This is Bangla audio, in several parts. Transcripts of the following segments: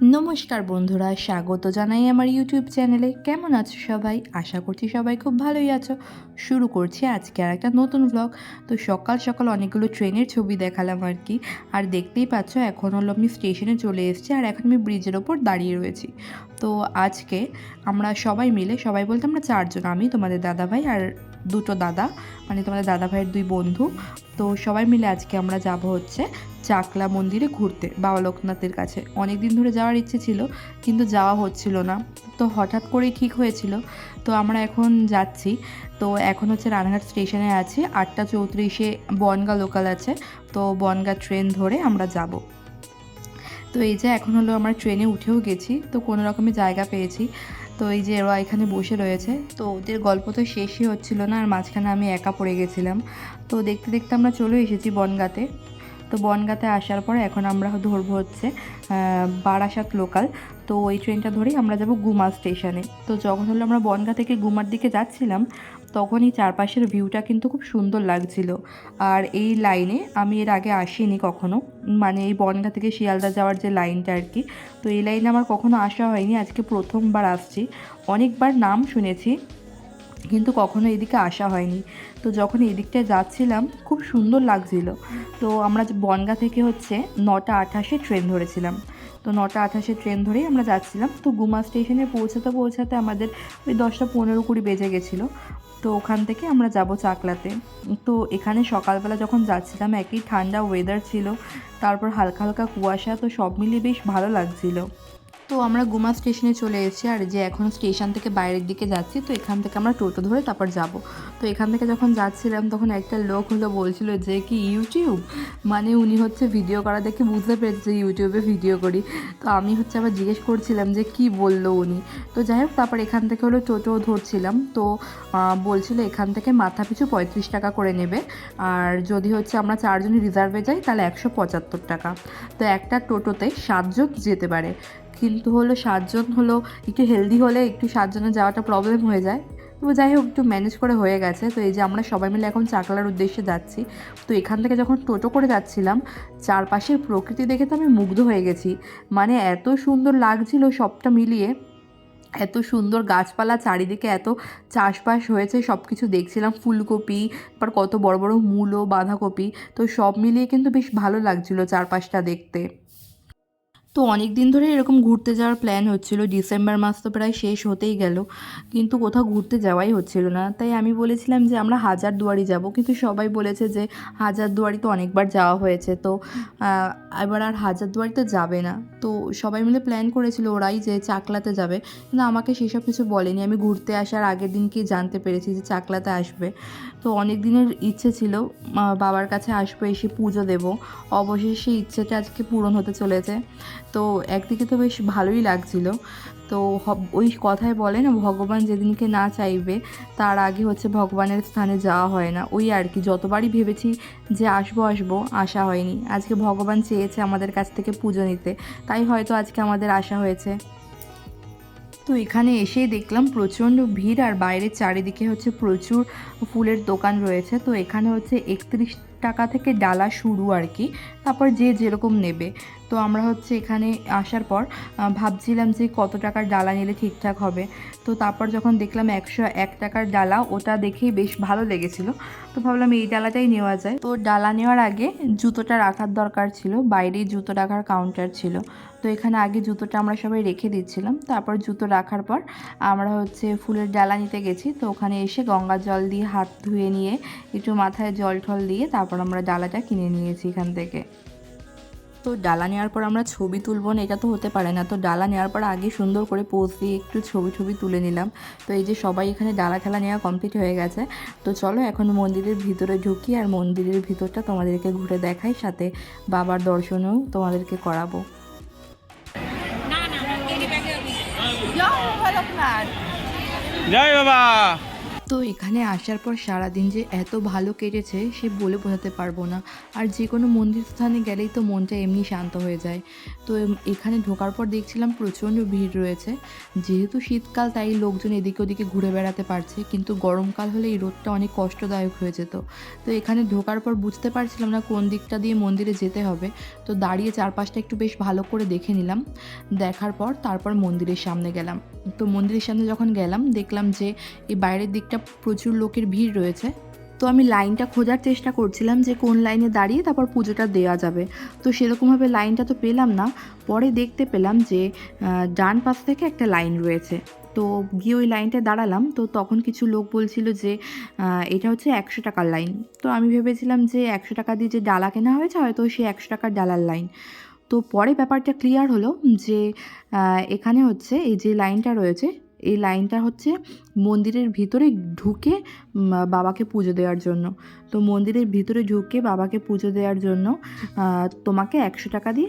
নমস্কার বন্ধুরা, স্বাগত জানাই আমার ইউটিউব চ্যানেলে কেমন আছো সবাই? আশা করছি সবাই খুব ভালোই আছো। শুরু করছি আজকে আর একটা নতুন ব্লগ তো সকাল সকাল অনেকগুলো ট্রেনের ছবি দেখালাম আর কি। আর দেখতেই পাচ্ছ, এখন হলো আমি স্টেশনে চলে এসেছি আর এখন আমি ব্রিজের ওপর দাঁড়িয়ে রয়েছি। তো আজকে আমরা সবাই মিলে, সবাই বলতে আমরা চারজন, আমি, তোমাদের দাদাভাই আর দুটো দাদা মানে তোমাদের দাদা ভাইয়ের দুই বন্ধু। তো সবাই মিলে আজকে আমরা যাব হচ্ছে চাকলা মন্দিরে ঘুরতে, বাবা লোকনাথের কাছে। অনেক দিন ধরে যাওয়ার ইচ্ছে ছিল, কিন্তু যাওয়া হচ্ছিল না। তো হঠাৎ করেই ঠিক হয়েছিল। তো আমরা এখন যাচ্ছি। তো এখন হচ্ছে রানাঘাট স্টেশনে আছি। আটটা চৌত্রিশে বনগা লোকাল আছে। তো বনগা ট্রেন ধরে আমরা যাব। তো এই যে এখন হলো আমরা ট্রেনে উঠেও গেছি। তো কোনো রকমের জায়গা পেয়েছি। তো এই যে ওরা এখানে বসে রয়েছে, তো ওদের গল্প তো শেষই হচ্ছিল না, আর মাঝখানে আমি একা পড়ে গেছিলাম। তো দেখতে দেখতে আমরা চলে এসেছি বনগাতে। তো বনগাতে আসার পরে এখন আমরা ধরবো হচ্ছে বারাসাত লোকাল তো ওই ট্রেনটা ধরেই আমরা যাব গুমা স্টেশনে। তো যখন হলো আমরা বনগা থেকে গুমার দিকে যাচ্ছিলাম, তখনই চারপাশের ভিউটা কিন্তু খুব সুন্দর লাগছিল। আর এই লাইনে আমি এর আগে আসিনি কখনো। মানে এই বনগা থেকে শিয়ালদা যাওয়ার যে লাইনটা আর কি, তো এই লাইনে আমার কখনো আসা হয়নি, আজকে প্রথমবার আসছি। অনেকবার নাম শুনেছি, কিন্তু কখনো এদিকে আসা হয়নি। তো যখন এদিকটায় যাচ্ছিলাম, খুব সুন্দর লাগছিল। তো আমরা বনগা থেকে হচ্ছে নটা আঠাশে ট্রেন ধরেছিলাম। তো নটা আঠাশে ট্রেন ধরেই আমরা যাচ্ছিলাম। তো গুমা স্টেশনে পৌঁছাতে পৌঁছাতে আমাদের ওই দশটা পনেরো কুড়ি বেজে গেছিল। তো ওখান থেকে আমরা যাব চাকলাতে। তো এখানে সকালবেলা যখন যাচ্ছিলাম, একই ঠান্ডা ওয়েদার ছিল, তারপর হালকা হালকা কুয়াশা, তো সব মিলিয়ে বেশ ভালো লাগছিল। তো আমরা গুমা স্টেশনে চলে এসেছি, আর যে এখন স্টেশন থেকে বাইরের দিকে যাচ্ছি, তো এখান থেকে আমরা টোটো ধরে তারপর যাব। তো এখান থেকে যখন যাচ্ছিলাম, তখন একটা লোক হলো বলছিল যে কি, ইউটিউব? মানে উনি হচ্ছে ভিডিও করা দেখে বুঝতে পেরেছে ইউটিউবে ভিডিও করি। তো আমি হচ্ছে আবার জিজ্ঞেস করছিলাম যে কি বলল উনি? তো যাই হোক, তারপর এখান থেকে হলো টোটো ধরছিলাম। তো বলছিল এখান থেকে মাথা পিছু পঁয়ত্রিশ টাকা করে নেবে। আর যদি হচ্ছে আমরা চারজন রিজার্ভে যাই, তাহলে একশো পঁচাত্তর টাকা। তো একটা টোটোতে সাতজন যেতে পারে। কিন্তু হলো সাতজন হলো একটু হেলদি হলে একটু সাতজনের যাওয়াটা প্রবলেম হয়ে যায়। তো যাই হোক, একটু ম্যানেজ করে হয়ে গেছে। তো এই যে আমরা সবাই মিলে এখন চাকলার উদ্দেশ্যে যাচ্ছি। তো এখান থেকে যখন টোটো করে যাচ্ছিলাম, চারপাশের প্রকৃতি দেখে তো আমি মুগ্ধ হয়ে গেছি। মানে এত সুন্দর লাগছিল সবটা মিলিয়ে। এত সুন্দর গাছপালা, চারিদিকে এত চাষবাস হয়েছে সব কিছু দেখছিলাম। ফুলকপি তারপর কত বড় বড় মূলো বাঁধাকপি। তো সব মিলিয়ে কিন্তু বেশ ভালো লাগছিল চারপাশটা দেখতে। তো অনেক দিন ধরে এরকম ঘুরতে যাওয়ার প্ল্যান হচ্ছিল। ডিসেম্বর মাস তো প্রায় শেষ হতেই গেল, কিন্তু কোথাও ঘুরতে যাওয়াই হচ্ছিল না। তাই আমি বলেছিলাম যে আমরা হাজারদুয়ারি যাব, কিন্তু সবাই বলেছে যে হাজারদুয়ারি তো অনেকবার যাওয়া হয়েছে। তো এবার আর হাজারদুয়ারি তো যাবে না। তো সবাই মিলে প্ল্যান করেছিল, ওরাই যে চাকলাতে যাবে, কিন্তু আমাকে সেসব কিছু বলেনি। আমি ঘুরতে আসার আগের দিনকেই জানতে পেরেছি যে চাকলাতে আসবে। তো অনেক দিনের ইচ্ছে ছিল বাবার কাছে আসব, এসে পুজো দেব। অবশেষে সেই ইচ্ছেটা আজকে পূরণ হতে চলেছে। তো একদিকে তো বেশ ভালোই লাগছিল। তো ওই কথায় বলে না, ভগবান যেদিনকে না চাইবে, তার আগে হচ্ছে ভগবানের স্থানে যাওয়া হয় না। ওই আর কি, যতবারই ভেবেছি যে আসব আসব আসা হয়নি। আজকে ভগবান চেয়েছে আমাদের কাছ থেকে পুজো নিতে, তাই হয়তো আজকে আমাদের আসা হয়েছে। তো এখানে এসেই দেখলাম প্রচণ্ড ভিড়, আর বাইরের চারিদিকে হচ্ছে প্রচুর ফুলের দোকান রয়েছে। তো এখানে হচ্ছে একত্রিশ টাকা থেকে ডালা শুরু আর কি, তারপর যে যেরকম নেবে। তো আমরা হচ্ছে এখানে আসার পর ভাবছিলাম যে কত টাকার ডালা নিলে ঠিকঠাক হবে। তো তারপর যখন দেখলাম একশো এক টাকার ডালা, ওটা দেখেই বেশ ভালো লেগেছিল। তো ভাবলাম এই ডালাটাই নেওয়া যায়। তো ডালা নেওয়ার আগে জুতোটা রাখার দরকার ছিল, বাইরেই জুতো রাখার কাউন্টার ছিল। তো এখানে আগে জুতোটা আমরা সবাই রেখে দিচ্ছিলাম। তারপর জুতো রাখার পর আমরা হচ্ছে ফুলের ডালা নিতে গেছি। তো ওখানে এসে গঙ্গা জল দিয়ে হাত ধুয়ে নিয়ে একটু মাথায় জল টল দিয়ে তারপর আমরা ডালাটা কিনে নিয়েছি এখান থেকে। তো ডালা নেওয়ার পর আমরা ছবি তুলবো না এটা তো হতে পারে না। তো ডালা নেওয়ার পর আগে সুন্দর করে পোজ দিয়ে একটু ছবি ছবি তুলে নিলাম। তো এই যে সবাই এখানে ডালা খেলা নেওয়া কমপ্লিট হয়ে গেছে। তো চলো এখন মন্দিরের ভিতরে ঢুকি আর মন্দিরের ভিতরটা তোমাদেরকে ঘুরে দেখাই সাথে বাবার দর্শনও তোমাদেরকে করাবো। জয় বাবা। তো এখানে আসার পর সারাদিন যে এত ভালো কেটেছে, সে বলে বোঝাতে পারব না। আর যে কোনো মন্দির স্থানে গেলেই তো মনটা এমনি শান্ত হয়ে যায়। তো এখানে ঢোকার পর দেখছিলাম প্রচণ্ড ভিড় রয়েছে। যেহেতু শীতকাল, তাই লোকজন এদিকে ওদিকে ঘুরে বেড়াতে পারছে। কিন্তু গরমকাল হলে এই রোদটা অনেক কষ্টদায়ক হয়ে যেত। তো এখানে ঢোকার পর বুঝতে পারছিলাম না কোন দিকটা দিয়ে মন্দিরে যেতে হবে। তো দাঁড়িয়ে চারপাশটা একটু বেশ ভালো করে দেখে নিলাম। দেখার পর তারপর মন্দিরের সামনে গেলাম। তো মন্দিরের সামনে যখন গেলাম, দেখলাম যে এই বাইরের দিকটা প্রচুর লোকের ভিড় রয়েছে। তো আমি লাইনটা খোঁজার চেষ্টা করছিলাম যে কোন লাইনে দাঁড়িয়ে তারপর পুজোটা দেওয়া যাবে। তো সেরকমভাবে লাইনটা তো পেলাম না। পরে দেখতে পেলাম যে ডান পাশ থেকে একটা লাইন রয়েছে। তো গিয়ে ওই লাইনটা দাঁড়ালাম। তো তখন কিছু লোক বলছিল যে এটা হচ্ছে একশো টাকার লাইন। তো আমি ভেবেছিলাম যে, একশো টাকা দিয়ে যে ডালা কেনা হয়েছে, হয়তো সে একশো টাকার ডালার লাইন। তো পরে ব্যাপারটা ক্লিয়ার হলো যে এখানে হচ্ছে এই যে লাইনটা রয়েছে এই লাইনটা হচ্ছে মন্দিরের ভিতরে ঢুকে বাবাকে পুজো দেওয়ার জন্য। তো মন্দিরের ভিতরে ঢুকে বাবাকে পুজো দেওয়ার জন্য তোমাকে একশো টাকা দিয়ে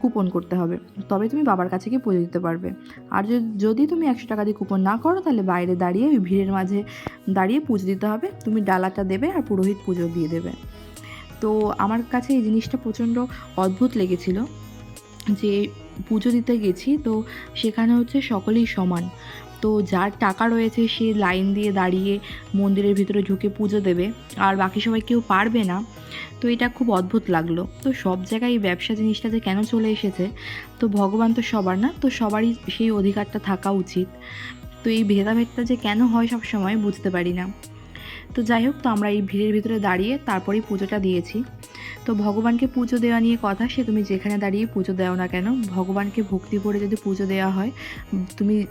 কুপন করতে হবে। তবে তুমি বাবার কাছে গিয়ে পুজো দিতে পারবে। আর যদি- তুমি একশো টাকা দিয়ে কুপন না করো, তাহলে বাইরে দাঁড়িয়ে ওই ভিড়ের মাঝে দাঁড়িয়ে পুজো দিতে হবে। তুমি ডালাটা দেবে আর পুরোহিত পুজো দিয়ে দেবে। তো আমার কাছে এই জিনিসটা প্রচণ্ড অদ্ভুত লেগেছিল যে পুজো দিতে গেছি, তো সেখানে হচ্ছে সকলেই সমান। তো যার টাকা রয়েছে সে লাইন দিয়ে দাঁড়িয়ে মন্দিরের ভিতরে ঢুকে পুজো দেবে, আর বাকি সবাই কেউ পারবে না। তো এটা খুব অদ্ভুত লাগল। তো সব জায়গায় এই ব্যবসা জিনিসটা যে কেন চলে এসেছে, তো ভগবান তো সবার না, তো সবারই সেই অধিকারটা থাকা উচিত। তো এই ভেদাভেদটা যে কেন হয় সব সময় বুঝতে পারি না। তো যাই হোক, তো আমরা এই ভিড়ের ভিতরে দাঁড়িয়ে তারপরেই পুজোটা দিয়েছি। তো ভগবানকে পুজো দেওয়া নিয়ে কথা, সে তুমি যেখানে দাঁড়িয়ে পুজো দাও না কেন? ভগবানকে ভক্তি করে যদি পুজো দেওয়া হয়, তুমি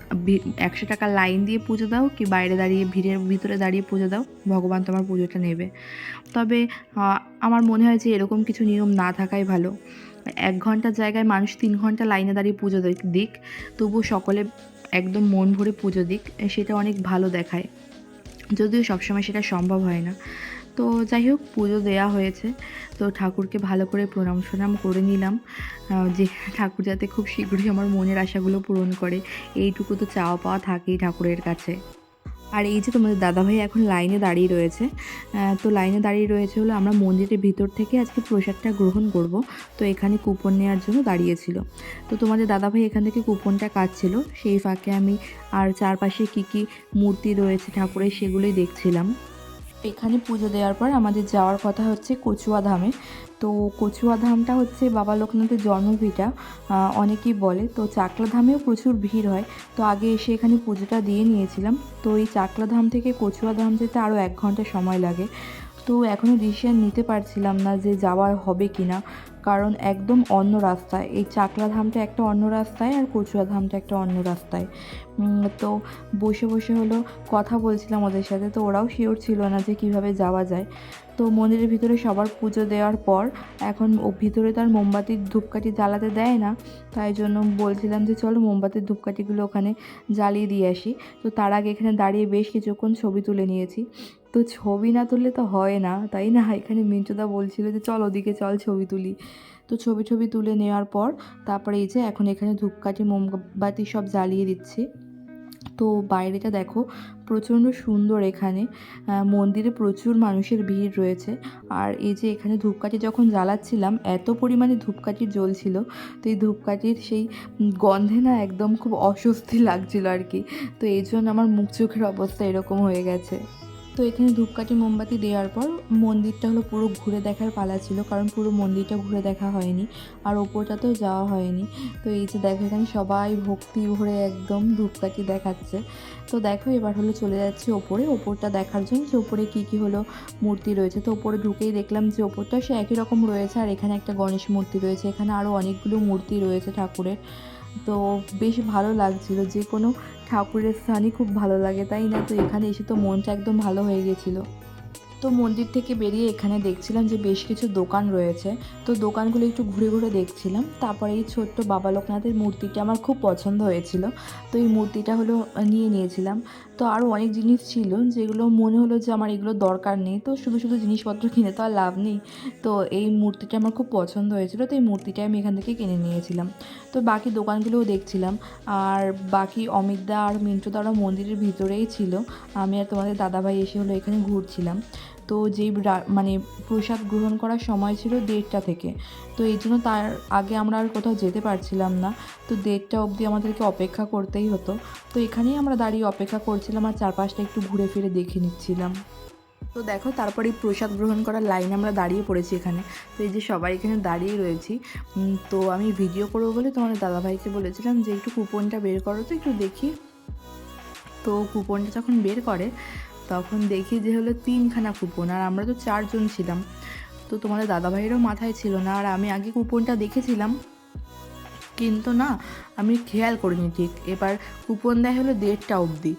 একশো টাকা লাইন দিয়ে পুজো দাও কি বাইরে দাঁড়িয়ে, ভিড়ের ভিতরে দাঁড়িয়ে পুজো দাও? ভগবান তোমার পুজোটা নেবে। তবে আমার মনে হয় যে এরকম কিছু নিয়ম না থাকাই ভালো। এক ঘণ্টার জায়গায় মানুষ তিন ঘণ্টা লাইনে দাঁড়িয়ে পুজো দিক- দিক তবু সকলে একদম মন ভরে পুজো দিক, সেটা অনেক ভালো দেখায়। যদিও সবসময় সেটা সম্ভব হয় না। তো যাই হোক, পুজো দেওয়া হয়েছে। তো ঠাকুরকে ভালো করে প্রণাম সনাম করে নিলাম। যে ঠাকুর যাতে খুব শীঘ্রই আমার মনের আশাগুলো পূরণ করে, এইটুকু তো চাওয়া পাওয়া থাকেই ঠাকুরের কাছে। আর এই যে তোমাদের দাদাভাই এখন লাইনে দাঁড়িয়ে রয়েছে তো লাইনে দাঁড়িয়ে রয়েছে হলো আমরা মন্দিরের ভিতর থেকে আজকে প্রসাদটা গ্রহণ করব। তো এখানে কুপন নেওয়ার জন্য দাঁড়িয়েছিল। তো তোমাদের দাদাভাই এখান থেকে কুপনটা কাটছিল। সেই ফাঁকে আমি আর চারপাশে কী কী মূর্তি রয়েছে ঠাকুরের সেগুলোই দেখছিলাম। এখানে পুজো দেওয়ার পর আমাদের যাওয়ার কথা হচ্ছে কচুয়া ধামে। তো কচুয়া ধামটা হচ্ছে বাবা লোকনাথের জন্মভিটা অনেকেই বলে। তো চাকলা ধামেও প্রচুর ভিড় হয়। তো আগে এসে এখানে পুজোটা দিয়ে নিয়েছিলাম। তো এই চাকলা ধাম থেকে কচুয়া ধাম যেতে আরও এক ঘণ্টা সময় লাগে। তো এখনও ডিসিশন নিতে পারছিলাম না যে যাওয়া হবে কি না কারণ একদম অন্য রাস্তায়। এই চাকলা ধামটা একটা অন্য রাস্তায় আর কচুয়া ধামটা একটা অন্য রাস্তায়। তো বসে বসে হলো কথা বলছিলাম ওদের সাথে। তো ওরাও শিওর ছিল না যে কীভাবে যাওয়া যায়। তো মন্দিরের ভিতরে সবার পুজো দেওয়ার পর এখন ও ভিতরে তো আর মোমবাতির ধূপকাঠি জ্বালাতে দেয় না। তাই জন্য বলছিলাম যে চলো মোমবাতির ধূপকাঠিগুলো ওখানে জ্বালিয়ে দিয়ে আসি। তো তার আগে এখানে দাঁড়িয়ে বেশ কিছুক্ষণ ছবি তুলে নিয়েছি। তো ছবি না তুললে তো হয় না, তাই না? এখানে মিন্টুদা বলছিল যে, চল ওদিকে চল ছবি তুলি। তো ছবি ছবি তুলে নেওয়ার পর তারপরে এই যে এখন এখানে ধূপকাঠি, মোমবাতি সব জ্বালিয়ে দিচ্ছে। তো বাইরেটা দেখো প্রচণ্ড সুন্দর এখানে মন্দিরে প্রচুর মানুষের ভিড় রয়েছে। আর এই যে এখানে ধূপকাঠি যখন জ্বালাচ্ছিলাম, এত পরিমাণে ধূপকাঠি জ্বলছিল, তো এই ধূপকাঠির সেই গন্ধে না একদম খুব অস্বস্তি লাগছিল আর কি। তো এই জন্য আমার মুখ চোখের অবস্থা এরকম হয়ে গেছে। তো এখানে ধূপকাঠি মোমবাতি দেওয়ার পর মন্দিরটা হলো পুরো ঘুরে দেখার পালা ছিল, কারণ পুরো মন্দিরটা ঘুরে দেখা হয়নি আর ওপরটাতেও যাওয়া হয়নি। তো এই যে দেখো এখানে সবাই ভক্তি ভরে একদম ধূপকাঠি দেখাচ্ছে। তো দেখো এবার হলো চলে যাচ্ছে ওপরে, ওপরটা দেখার জন্য যে ওপরে কী কী হলো মূর্তি রয়েছে। তো ওপরে ঢুকেই দেখলাম যে ওপরটা সে একই রকম রয়েছে আর এখানে একটা গণেশ মূর্তি রয়েছে, এখানে আরও অনেকগুলো মূর্তি রয়েছে ঠাকুরের। তো বেশ ভালো লাগছিল যে কোনো ঠাকুরের স্থানই খুব ভালো লাগে, তাই না? তো এখানে এসে তো মনটা একদম ভালো হয়ে গেছিল। তো মন্দির থেকে বেরিয়ে এখানে দেখছিলাম যে বেশ কিছু দোকান রয়েছে। তো দোকানগুলো একটু ঘুরে ঘুরে দেখছিলাম। তারপরে এই ছোট্ট বাবা লোকনাথের মূর্তিটা আমার খুব পছন্দ হয়েছিল। তো এই মূর্তিটা হলো নিয়ে নিয়েছিলাম। তো আরও অনেক জিনিস ছিল যেগুলো মনে হলো যে আমার এগুলো দরকার নেই। তো শুধু শুধু জিনিসপত্র কিনে তো আর লাভ নেই। তো এই মূর্তিটা আমার খুব পছন্দ হয়েছিল, তো এই মূর্তিটা আমি এখান থেকে কিনে নিয়েছিলাম। তো বাকি দোকানগুলোও দেখছিলাম। আর বাকি অমিতদা আর মিন্টুদা ওরা মন্দিরের ভিতরেই ছিল। আমি আর তোমাদের দাদাভাই এসে হলো এখানে ঘুরছিলাম। তো যেই মানে প্রসাদ গ্রহণ করার সময় ছিল দেড়টা থেকে। তো এই জন্য তার আগে আমরা আর কোথাও যেতে পারছিলাম না। তো দেড়টা অবধি আমাদেরকে অপেক্ষা করতেই হতো। তো এখানেই আমরা দাঁড়িয়ে অপেক্ষা করছিলাম আর চারপাশটা একটু ঘুরে ফিরে দেখে নিচ্ছিলাম। তো দেখো তারপরে প্রসাদ গ্রহণ করার লাইনে আমরা দাঁড়িয়ে পড়েছি এখানে। তো এই যে সবাই এখানে দাঁড়িয়ে রয়েছি তো আমি ভিডিও করব বলে তোমাদের দাদাভাইকে বলেছিলাম যে একটু কুপনটা বের করো তো একটু দেখি। তো কুপনটা যখন বের করে তখন দেখি যে হলো তিনখানা কুপন আর আমরা তো চারজন ছিলাম। তো তোমাদের দাদাভাইয়েরও মাথায় ছিল না, আর আমি আগে কুপনটা দেখেছিলাম। কিন্তু না, আমি খেয়াল করিনি ঠিক। এবার কুপন দেয় হলো দেড়টা অবধি।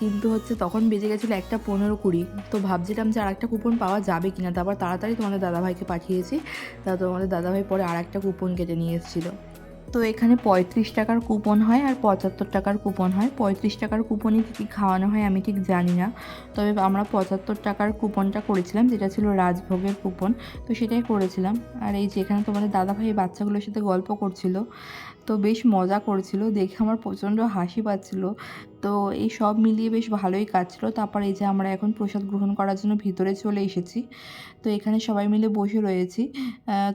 কিন্তু হচ্ছে তখন বেজে গেছিল একটা পনেরো কুড়ি। তো ভাবছিলাম যে আর একটা কুপন পাওয়া যাবে কিনা। তারপর তাড়াতাড়ি তোমাদের দাদাভাইকে পাঠিয়েছি। তা তোমাদের দাদাভাই পরে আর একটা কুপন কেটে নিয়ে এসেছিল। তো এখানে পঁয়ত্রিশ টাকার কুপন হয় আর পঁচাত্তর টাকার কুপন হয়। পঁয়ত্রিশ টাকার কুপনই কী কী খাওয়ানো হয় আমি ঠিক জানি না। তবে আমরা পঁচাত্তর টাকার কুপনটা করেছিলাম, যেটা ছিল রাজভোগের কুপন, তো সেটাই করেছিলাম। আর এই যেখানে তোমাদের দাদাভাই বাচ্চাগুলোর সাথে গল্প করছিল তো বেশ মজা করছিল, দেখে আমার প্রচণ্ড হাসি পাচ্ছিল। তো এই সব মিলিয়ে বেশ ভালোই কাটছিল। তারপর এই যে আমরা এখন প্রসাদ গ্রহণ করার জন্য ভিতরে চলে এসেছি। তো এখানে সবাই মিলে বসে রয়েছি।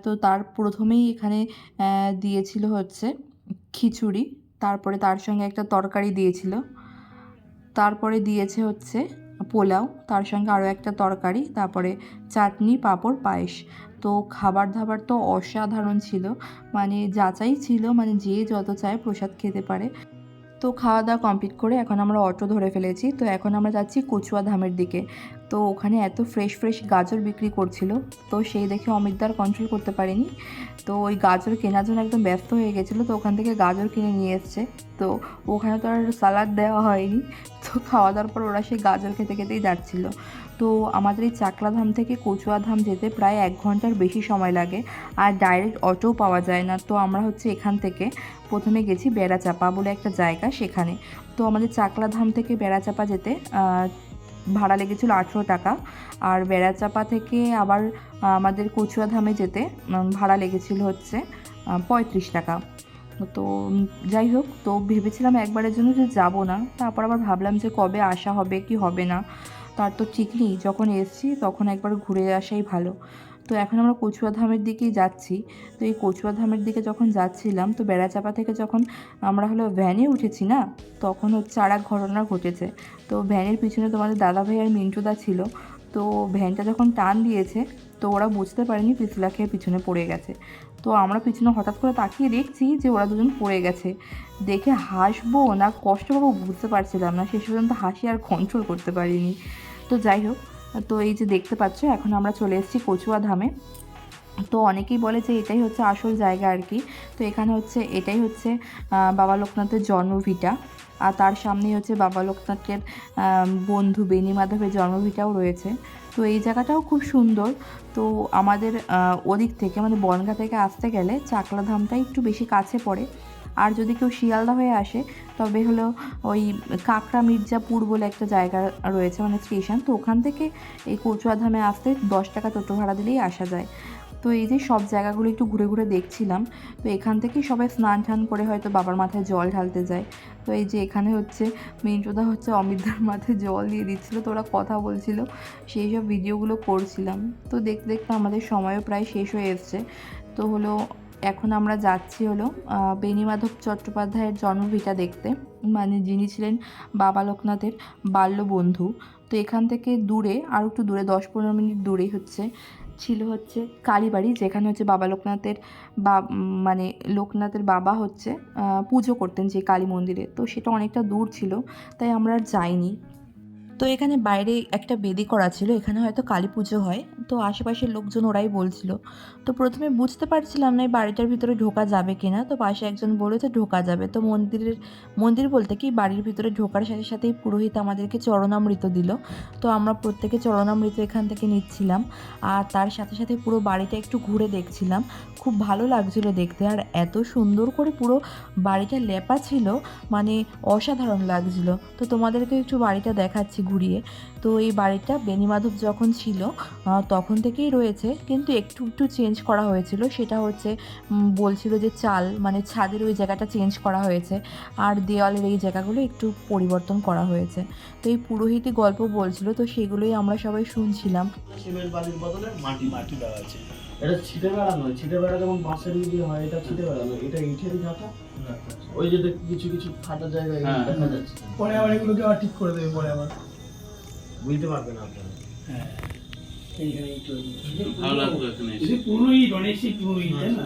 তো তার প্রথমেই এখানে দিয়েছিল হচ্ছে খিচুড়ি, তারপরে তার সঙ্গে একটা তরকারি দিয়েছিল। তারপরে দিয়েছে হচ্ছে পোলাও, তার সঙ্গে আরও একটা তরকারি, তারপরে চাটনি, পাঁপড়, পায়েস। তো খাবার দাবার তো অসাধারণ ছিল। মানে যাচাই ছিল মানে যে যত চায় প্রসাদ খেতে পারে। তো খাওয়া দাওয়া কমপ্লিট করে এখন আমরা অটো ধরে ফেলেছি। তো এখন আমরা যাচ্ছি কচুয়া ধামের দিকে। তো ওখানে এত ফ্রেশ ফ্রেশ গাজর বিক্রি করছিল। তো সেই দেখে অমিতদার কন্ট্রোল করতে পারিনি। তো ওই গাজর কেনার জন্য একদম ব্যস্ত হয়ে গেছিল। তো ওখান থেকে গাজর কিনে নিয়ে এসছে। তো ওখানে তো আর সালাড দেওয়া হয়নি। তো খাওয়া দাওয়ার পর ওরা সেই গাজর খেতে, খেতেই যাচ্ছিল। তো আমাদের এই চাকলাধাম থেকে কচুয়া ধাম যেতে প্রায় এক ঘণ্টার বেশি সময় লাগে আর ডাইরেক্ট অটোও পাওয়া যায় না। তো আমরা হচ্ছে এখান থেকে প্রথমে গেছি বেড়াচাপা বলে একটা জায়গা সেখানে। তো আমাদের চাকলাধাম থেকে বেড়াচাপা যেতে ভাড়া লেগেছিল আঠেরো টাকা। আর বেড়াচাপা থেকে আবার আমাদের কচুয়া ধামে যেতে ভাড়া লেগেছিল হচ্ছে পঁয়ত্রিশ টাকা। তো যাই হোক, তো ভেবেছিলাম একবারের জন্য যে যাব না। তারপর আবার ভাবলাম যে কবে আসা হবে, কি হবে না। তার তো ঠিক নেই যখন এসছি তখন একবার ঘুরে আসাই ভালো। তো এখন আমরা কচুয়া ধামের দিকেই যাচ্ছি। তো এই কচুয়া ধামের দিকে যখন যাচ্ছিলাম, তো বেড়াচাপা থেকে যখন আমরা হলো ভ্যানে উঠেছি না, তখন হচ্ছে আর এক ঘটনা ঘটেছে। তো ভ্যানের পিছনে তোমাদের দাদাভাই আর মিন্টুদা ছিল। তো ভ্যানটা যখন টান দিয়েছে, তো ওরা বুঝতে পারেনি পিছলা খেয়ে পিছনে পড়ে গেছে। তো আমরা পিছনে হঠাৎ করে তাকিয়ে দেখছি যে ওরা দুজন পড়ে গেছে। দেখে হাসবো না, কষ্ট পাবো বুঝতে পারছিলাম না। শেষ পর্যন্ত হাসি আর কন্ট্রোল করতে পারিনি। তো যাই হোক, তো এই যে দেখতে পাচ্ছ, এখন আমরা চলে এসেছি কচুয়া ধামে। তো অনেকেই বলে যে এটাই হচ্ছে আসল জায়গা আর কি। তো এখানে হচ্ছে, এটাই হচ্ছে বাবা লোকনাথের জন্মভিটা। আর তার সামনেই হচ্ছে বাবা লোকনাথের বন্ধু বেনি মাধবের জন্মভিটাও রয়েছে। তো এই জায়গাটাও খুব সুন্দর। তো আমাদের ওদিক থেকে মানে বনগা থেকে আসতে গেলে চাকলা ধামটা একটু বেশি কাছে পড়ে। আর যদি কেউ শিয়ালদা হয়ে আসে, তবে হলো ওই কাকড়া মির্জাপুর বলে একটা জায়গা রয়েছে মানে স্টেশন। তো ওখান থেকে এই কচুয়া ধামে আসতে দশ টাকা টোটো ভাড়া দিলেই আসা যায়। তো এই যে সব জায়গাগুলো একটু ঘুরে ঘুরে দেখছিলাম, তো এখান থেকেই সবাই স্নান টান করে হয়তো বাবার মাথায় জল ঢালতে যায়। তো এই যে এখানে হচ্ছে মিন্টুদা হচ্ছে অমিতদার মাথায় জল দিয়ে দিচ্ছিল, তো ওরা কথা বলছিল, সেই সব ভিডিওগুলো করছিলাম। তো দেখতে দেখতে আমাদের সময়ও প্রায় শেষ হয়ে এসছে। তো হলো এখন আমরা যাচ্ছি হলো বেণীমাধব চট্টোপাধ্যায়ের জন্মভিটা দেখতে। মানে যিনি ছিলেন বাবা লোকনাথের বাল্য বন্ধু। তো এখান থেকে দূরে, আর একটু দূরে, দশ পনেরো মিনিট দূরেই হচ্ছে, ছিল হচ্ছে কালীবাড়ি, যেখানে হচ্ছে বাবা লোকনাথের বা মানে লোকনাথের বাবা হচ্ছে পুজো করতেন যে কালী মন্দিরে। তো সেটা অনেকটা দূর ছিল, তাই আমরা আর যাইনি। তো এখানে বাইরে একটা বেদি করা ছিল, এখানে হয়তো কালী পুজো হয়। তো আশেপাশের লোকজন ওরাই বলছিল। তো প্রথমে বুঝতে পারছিলাম না এই বাড়িটার ভিতরে ঢোকা যাবে কিনা। তো পাশে একজন বলেছে ঢোকা যাবে। তো মন্দিরের, মন্দির বলতে কি, বাড়ির ভিতরে ঢোকার সাথে সাথেই পুরোহিত আমাদেরকে চরণামৃত দিল। তো আমরা প্রত্যেকে চরণামৃত এখান থেকে নিচ্ছিলাম। আর তার সাথে সাথে পুরো বাড়িটা একটু ঘুরে দেখছিলাম। খুব ভালো লাগছিল দেখতে। আর এত সুন্দর করে পুরো বাড়িটা লেপা ছিল মানে অসাধারণ লাগছিল। তো তোমাদেরকে একটু বাড়িটা দেখাচ্ছি। ঘুরিয়ে। তো এই বাড়িটা বেনিমাধব যখন ছিল তখন থেকেই রয়েছে। কিন্তু একটু একটু চেঞ্জ করা হয়েছিল। সেটা হচ্ছে বলছিল যে চাল মানে ছাদের ওই জায়গাটা চেঞ্জ করা হয়েছে। আর দেওয়ালের এই জায়গাগুলো একটু পরিবর্তন করা হয়েছে। তো এই পুরোহিতই গল্প বলছিল তো সেগুলোই আমরা সবাই শুনছিলাম। বদলে মাটি মাটি দেওয়া আছে। এটা ছিটে বেড়া নয় ছিটে বেড়া যেমন বাঁশের দিয়ে হয় এটা ছিটে বেড়া নয় এটা ইটেরই ঝাঁটা ওই যে কিছু কিছু ফাটা জায়গায় হ্যাঁ। দেখা যাচ্ছে। পরে আবার এগুলোকে আবার ঠিক করে দেবে পরে আবার। বুঝতে পারবেন আপনারা। হ্যাঁ এইখানে ইট তৈরি। ভালো লাগল এখানে পুরনো ইট তাই না?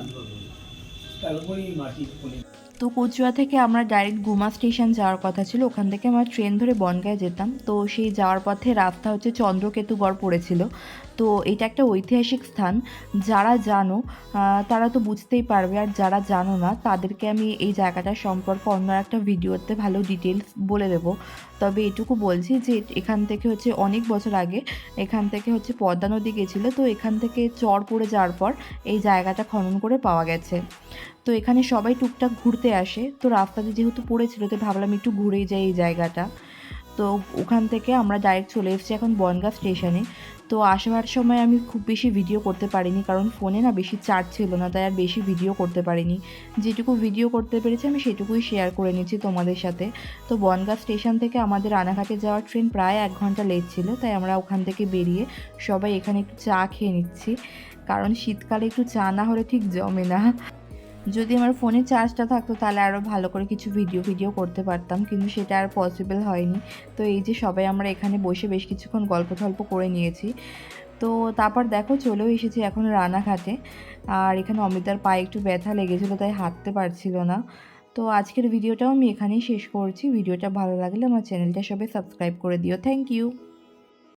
তারপরে মাটি পড়ে তো কচুয়া থেকে আমরা ডাইরেক্ট গুমা স্টেশন যাওয়ার কথা ছিল। ওখান থেকে আমরা ট্রেন ধরে বনগায় যেতাম। তো সেই যাওয়ার পথে রাস্তা হচ্ছে চন্দ্রকেতুগড় পড়েছিল। তো এটা একটা ঐতিহাসিক স্থান। যারা জানো তারা তো বুঝতেই পারবে। আর যারা জানো না, তাদেরকে আমি এই জায়গাটার সম্পর্কে অন্য একটা ভিডিওতে ভালো ডিটেলস বলে দেবো। তবে এটুকু বলছি যে, এখান থেকে হচ্ছে অনেক বছর আগে, এখান থেকে হচ্ছে পদ্মা নদী গেছিল। তো এখান থেকে চর পড়ে যাওয়ার পর এই জায়গাটা খনন করে পাওয়া গেছে। তো এখানে সবাই টুকটাক ঘুরতে আসে। তো রাস্তাতে যেহেতু পড়েছিল, তো ভাবলাম একটু ঘুরেই যাই এই জায়গাটা। তো ওখান থেকে আমরা ডাইরেক্ট চলে এসেছি এখন বনগাঁ স্টেশনে তো আসবার সময় আমি খুব বেশি ভিডিও করতে পারিনি, কারণ ফোনে না বেশি চার্জ ছিল না, তাই আর বেশি ভিডিও করতে পারিনি। যেটুকু ভিডিও করতে পেরেছি আমি সেটুকুই শেয়ার করে নিচ্ছি তোমাদের সাথে। তো বনগাঁ স্টেশন থেকে আমাদের রানাঘাটে যাওয়ার ট্রেন প্রায় এক ঘণ্টা লেট ছিল, তাই আমরা ওখান থেকে বেরিয়ে সবাই এখানে একটু চা খেয়ে নিচ্ছি। কারণ শীতকালে একটু চা না হলে ঠিক জমে না। যদি আমার ফোনে চার্জটা থাকতো, তাহলে আরও ভালো করে কিছু ভিডিও ভিডিও করতে পারতাম। কিন্তু সেটা আর পসিবল হয়নি। তো এই যে সবাই আমরা এখানে বসে বেশ কিছুক্ষণ গল্প টল্প করে নিয়েছি। তো তারপর দেখো চলেও এসেছি এখন রানাঘাটে। আর এখানে অমিতার পায়ে একটু ব্যথা লেগেছিলো, তাই হাঁটতে পারছিল না। তো আজকের ভিডিওটাও আমি এখানেই শেষ করছি। ভিডিওটা ভালো লাগলে আমার চ্যানেলটা সবাই সাবস্ক্রাইব করে দিও। Thank you